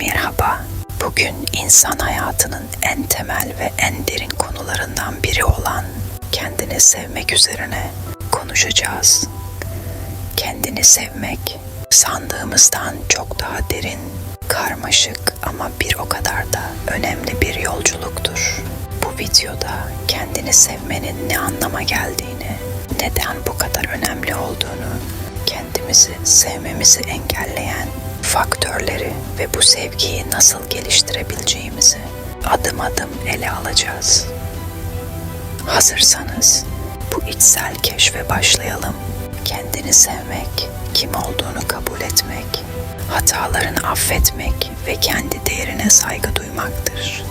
Merhaba. Bugün insan hayatının en temel ve en derin konularından biri olan kendini sevmek üzerine konuşacağız. Kendini sevmek sandığımızdan çok daha derin, karmaşık ama bir o kadar da önemli bir yolculuktur. Bu videoda kendini sevmenin ne anlama geldiğini, neden bu kadar önemli olduğunu, kendimizi sevmemizi engelleyen faktörleri ve bu sevgiyi nasıl geliştirebileceğimizi adım adım ele alacağız. Hazırsanız bu içsel keşfe başlayalım. Kendini sevmek, kim olduğunu kabul etmek, hatalarını affetmek ve kendi değerine saygı duymaktır.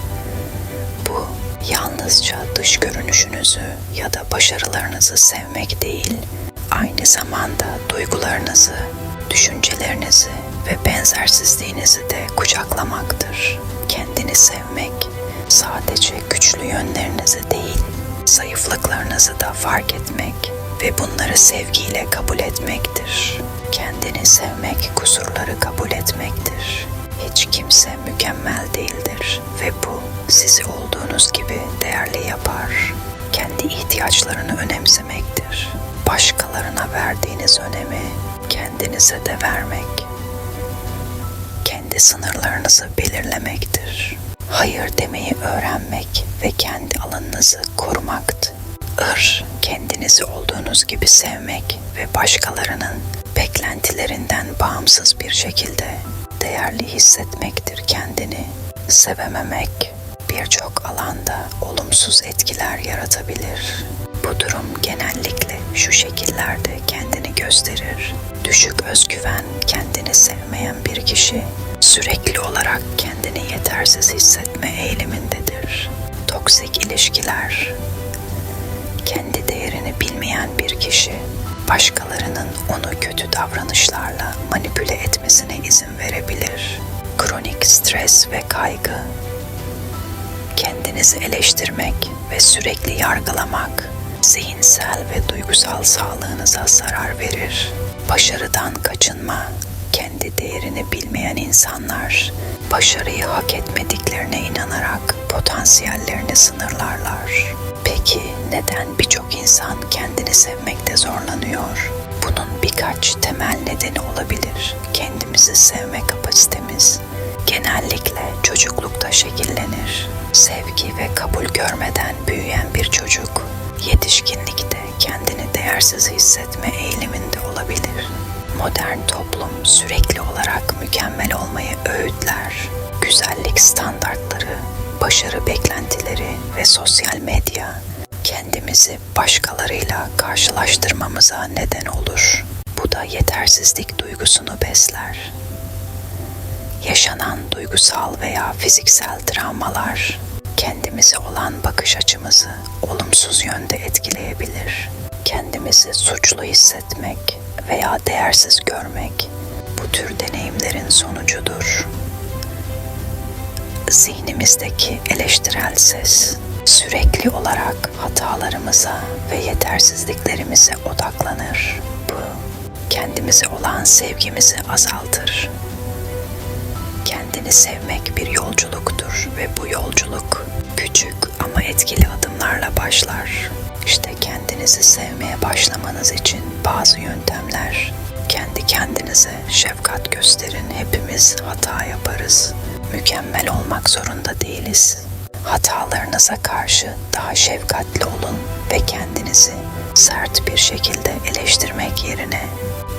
Bu yalnızca dış görünüşünüzü ya da başarılarınızı sevmek değil, aynı zamanda duygularınızı, düşüncelerinizi ve benzersizliğinizi de kucaklamaktır. Kendini sevmek sadece güçlü yönlerinizi değil, zayıflıklarınızı da fark etmek ve bunları sevgiyle kabul etmektir. Kendini sevmek kusurları kabul etmektir. Hiç kimse mükemmel değildir ve bu sizi olduğunuz gibi değerli yapar. Kendi ihtiyaçlarını önemsemektir. Başkalarına verdiğiniz önemi kendinize de vermek. Kendi sınırlarınızı belirlemektir. Hayır demeyi öğrenmek ve kendi alanınızı korumaktır. Ir, kendinizi olduğunuz gibi sevmek ve başkalarının beklentilerinden bağımsız bir şekilde değerli hissetmektir kendini. Sevememek birçok alanda olumsuz etkiler yaratabilir. Bu durum genellikle şu şekillerde kendini gösterir. Düşük özgüven kendini sevmeyen bir kişi sürekli olarak kendini yetersiz hissetme eğilimindedir. Toksik ilişkiler kendi değerini bilmeyen bir kişi başkalarının onu kötü davranışlarla manipüle etmesine izin verebilir. Kronik stres ve kaygı kendinizi eleştirmek ve sürekli yargılamak zihinsel ve duygusal sağlığınıza zarar verir. Başarıdan kaçınma, kendi değerini bilmeyen insanlar başarıyı hak etmediklerine inanarak potansiyellerini sınırlarlar. Peki neden birçok insan kendini sevmekte zorlanıyor? Bunun birkaç temel nedeni olabilir. Kendimizi sevme kapasitemiz genellikle çocuklukta şekillenir. Sevgi ve kabul görmeden büyüyen bir çocuk yetişkinlikte kendini değersiz hissetme eğiliminde olabilir. Modern toplum sürekli olarak mükemmel olmayı öğütler. Güzellik standartları, başarı beklentileri ve sosyal medya kendimizi başkalarıyla karşılaştırmamıza neden olur. Bu da yetersizlik duygusunu besler. Yaşanan duygusal veya fiziksel travmalar kendimize olan bakış açımızı olumsuz yönde etkileyebilir. Kendimizi suçlu hissetmek veya değersiz görmek bu tür deneyimlerin sonucudur. Zihnimizdeki eleştirel ses sürekli olarak hatalarımıza ve yetersizliklerimize odaklanır. Bu kendimize olan sevgimizi azaltır. Kendini sevmek bir yolculuktur ve bu yolculuk küçük ama etkili adımlarla başlar. İşte kendinizi sevmeye başlamanız için bazı yöntemler. Kendi kendinize şefkat gösterin. Hepimiz hata yaparız. Mükemmel olmak zorunda değiliz. Hatalarınıza karşı daha şefkatli olun ve kendinizi sert bir şekilde eleştirmek yerine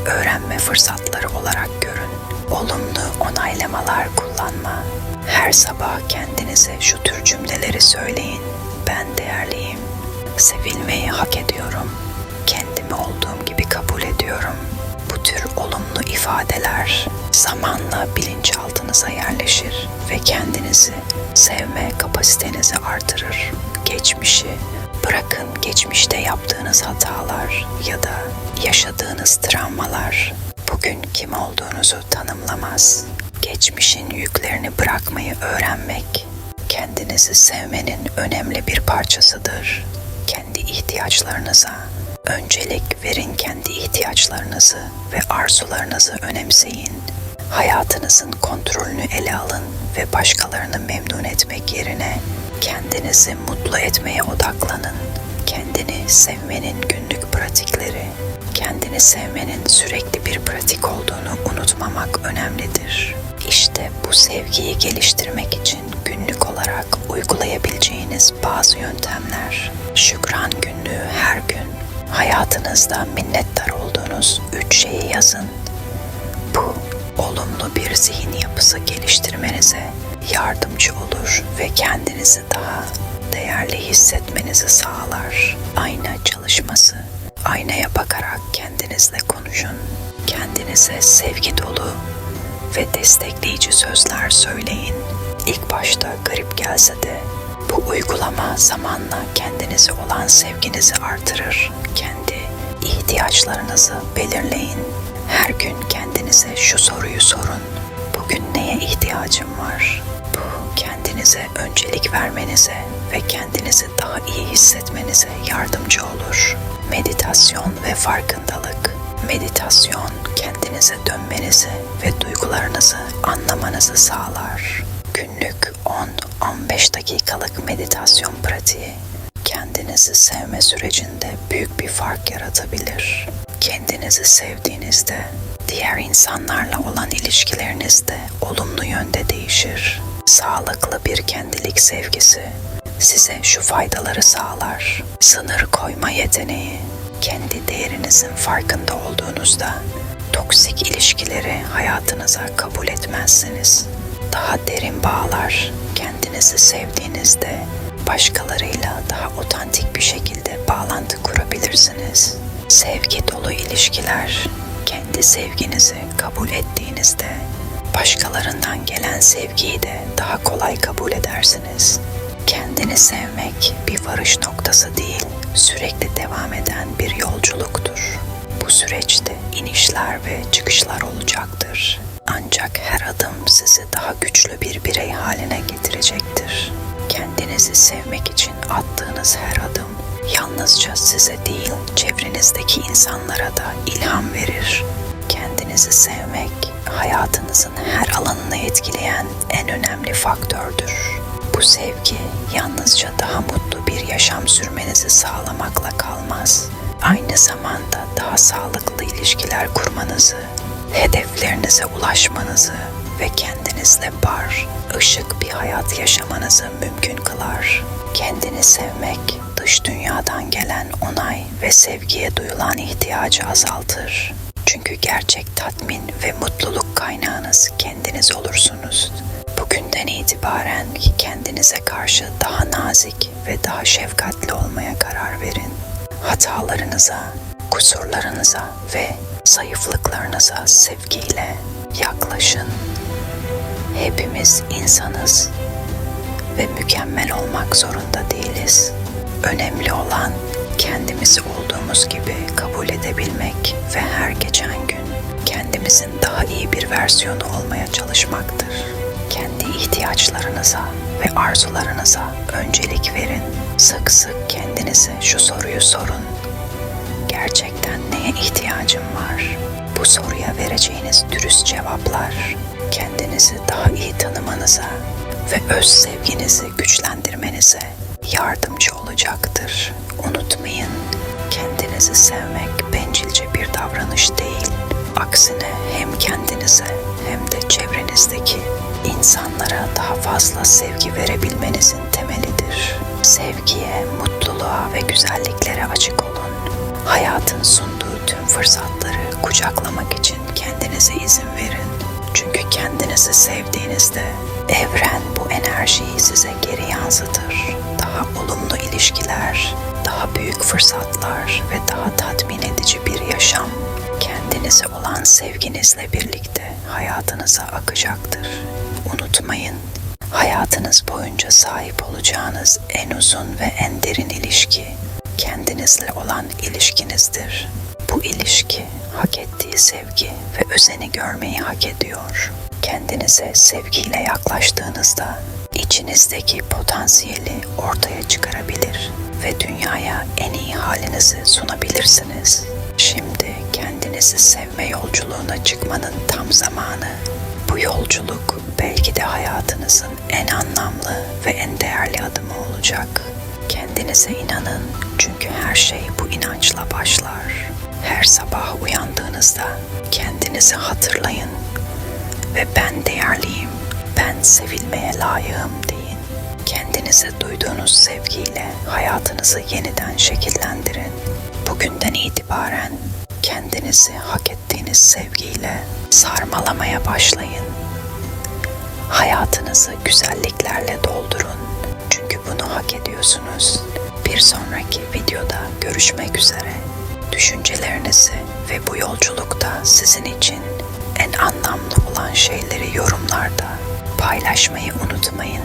öğrenme fırsatları olarak görün. Olumlu onaylamalar kullanma. Her sabah kendinize şu tür cümleleri söyleyin. Ben değerliyim. Sevilmeyi hak ediyorum. Kendimi olduğum gibi kabul ediyorum. Bu tür olumlu ifadeler zamanla bilinçaltınıza yerleşir ve kendinizi sevme kapasitenizi artırır. Geçmişi bırakın geçmişte yaptığınız hatalar ya da yaşadığınız travmalar bugün kim olduğunuzu tanımlamaz. Geçmişin yüklerini bırakmayı öğrenmek kendinizi sevmenin önemli bir parçasıdır. İhtiyaçlarınıza öncelik verin kendi ihtiyaçlarınızı ve arzularınızı önemseyin. Hayatınızın kontrolünü ele alın ve başkalarını memnun etmek yerine kendinizi mutlu etmeye odaklanın. Kendini sevmenin günlük pratikleri, kendini sevmenin sürekli bir pratik olduğunu unutmamak önemlidir. İşte bu sevgiyi geliştirmek için günlük olarak uygulayabileceğiniz bazı yöntemler. Şükran günlüğü her gün. Hayatınızda minnettar olduğunuz üç şeyi yazın. Bu olumlu bir zihin yapısı geliştirmenize yardımcı olur ve kendinizi daha değerli hissetmenizi sağlar. Ayna çalışması. Aynaya bakarak kendinizle konuşun. Kendinize sevgi dolu ve destekleyici sözler söyleyin. İlk başta garip gelse de bu uygulama zamanla kendinize olan sevginizi artırır. Kendi ihtiyaçlarınızı belirleyin. Her gün kendinize şu soruyu sorun. Bugün neye ihtiyacım var? Bu kendinize öncelik vermenize ve kendinizi daha iyi hissetmenize yardımcı olur. Meditasyon ve farkındalık. Meditasyon kendinize dönmenizi ve duygularınızı anlamanızı sağlar. Günlük 10-15 dakikalık meditasyon pratiği kendinizi sevme sürecinde büyük bir fark yaratabilir. Kendinizi sevdiğinizde diğer insanlarla olan ilişkileriniz de olumlu yönde değişir. Sağlıklı bir kendilik sevgisi size şu faydaları sağlar. Sınır koyma yeteneği, kendi değerinizin farkında olduğunuzda toksik ilişkileri hayatınıza kabul etmezsiniz. Daha derin bağlar, kendinizi sevdiğinizde başkalarıyla daha otantik bir şekilde bağlantı kurabilirsiniz. Sevgi dolu ilişkiler, kendi sevginizi kabul ettiğinizde başkalarından gelen sevgiyi de daha kolay kabul edersiniz. Kendini sevmek bir varış noktası değil, sürekli devam eden bir yolculuktur. Bu süreçte inişler ve çıkışlar olacaktır. Ancak her adım sizi daha güçlü bir birey haline getirecektir. Kendinizi sevmek için attığınız her adım yalnızca size değil, çevrenizdeki insanlara da ilham verir. Kendinizi sevmek hayatınızın her alanını etkileyen en önemli faktördür. Bu sevgi yalnızca daha mutlu bir yaşam sürmenizi sağlamakla kalmaz. Aynı zamanda daha sağlıklı ilişkiler kurmanızı, hedeflerinize ulaşmanızı ve kendinizle bar, ışık bir hayat yaşamanızı mümkün kılar. Kendini sevmek, dış dünyadan gelen onay ve sevgiye duyulan ihtiyacı azaltır. Çünkü gerçek tatmin ve mutluluk kaynağınız kendiniz olursunuz. Bugünden itibaren kendinize karşı daha nazik ve daha şefkatli olmaya karar verin. Hatalarınıza, kusurlarınıza ve zayıflıklarınıza sevgiyle yaklaşın. Hepimiz insanız ve mükemmel olmak zorunda değiliz. Önemli olan kendimizi olduğumuz gibi kabul edebilmek ve her geçen gün kendimizin daha iyi bir versiyonu olmaya çalışmaktır. Kendi ihtiyaçlarınıza ve arzularınıza öncelik verin. Sık sık kendinize şu soruyu sorun. Neye ihtiyacım var? Bu soruya vereceğiniz dürüst cevaplar kendinizi daha iyi tanımanıza ve öz sevginizi güçlendirmenize yardımcı olacaktır. Unutmayın, kendinizi sevmek bencilce bir davranış değil. Aksine hem kendinize hem de çevrenizdeki insanlara daha fazla sevgi verebilmenizin temelidir. Sevgiye, mutluluğa ve güzelliklere açık olun. Hayatın sunduğu fırsatları kucaklamak için kendinize izin verin. Çünkü kendinizi sevdiğinizde evren bu enerjiyi size geri yansıtır. Daha olumlu ilişkiler, daha büyük fırsatlar ve daha tatmin edici bir yaşam kendinize olan sevginizle birlikte hayatınıza akacaktır. Unutmayın, hayatınız boyunca sahip olacağınız en uzun ve en derin ilişki kendinizle olan ilişkinizdir. Bu ilişki hak ettiği sevgi ve özeni görmeyi hak ediyor. Kendinize sevgiyle yaklaştığınızda içinizdeki potansiyeli ortaya çıkarabilir ve dünyaya en iyi halinizi sunabilirsiniz. Şimdi kendinizi sevme yolculuğuna çıkmanın tam zamanı. Bu yolculuk belki de hayatınızın en anlamlı ve en değerli adımı olacak. Kendinize inanın çünkü her şey bu inançla başlar. Her sabah uyandığınızda kendinizi hatırlayın ve ben değerliyim, ben sevilmeye layığım deyin. Kendinize duyduğunuz sevgiyle hayatınızı yeniden şekillendirin. Bugünden itibaren kendinizi hak ettiğiniz sevgiyle sarmalamaya başlayın. Hayatınızı güzelliklerle doldurun. Çünkü bunu hak ediyorsunuz. Bir sonraki videoda görüşmek üzere. Düşüncelerinizi ve bu yolculukta sizin için en anlamlı olan şeyleri yorumlarda paylaşmayı unutmayın.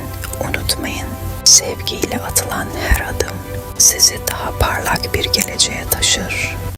Unutmayın. Sevgiyle atılan her adım sizi daha parlak bir geleceğe taşır.